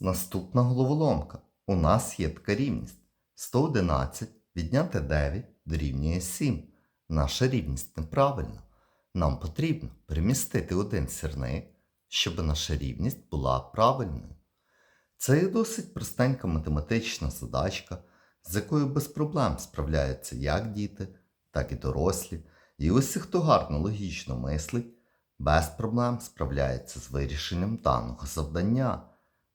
Наступна головоломка. У нас є така рівність. 111 відняти 9 дорівнює 7. Наша рівність неправильна. Нам потрібно перемістити один сірник, щоб наша рівність була правильною. Це є досить простенька математична задачка, з якою без проблем справляються як діти, так і дорослі. І усі, хто гарно логічно мислить, без проблем справляється з вирішенням даного завдання.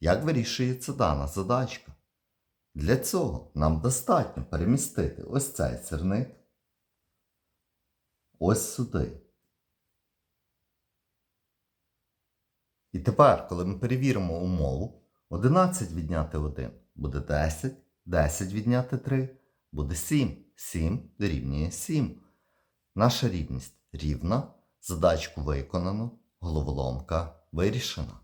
Як вирішується дана задачка? Для цього нам достатньо перемістити ось цей сірник ось сюди. І тепер, коли ми перевіримо умову, 11 відняти 1 буде 10, 10 відняти 3 буде 7, 7 дорівнює 7. Наша рівність рівна, задачку виконано, головоломка вирішена.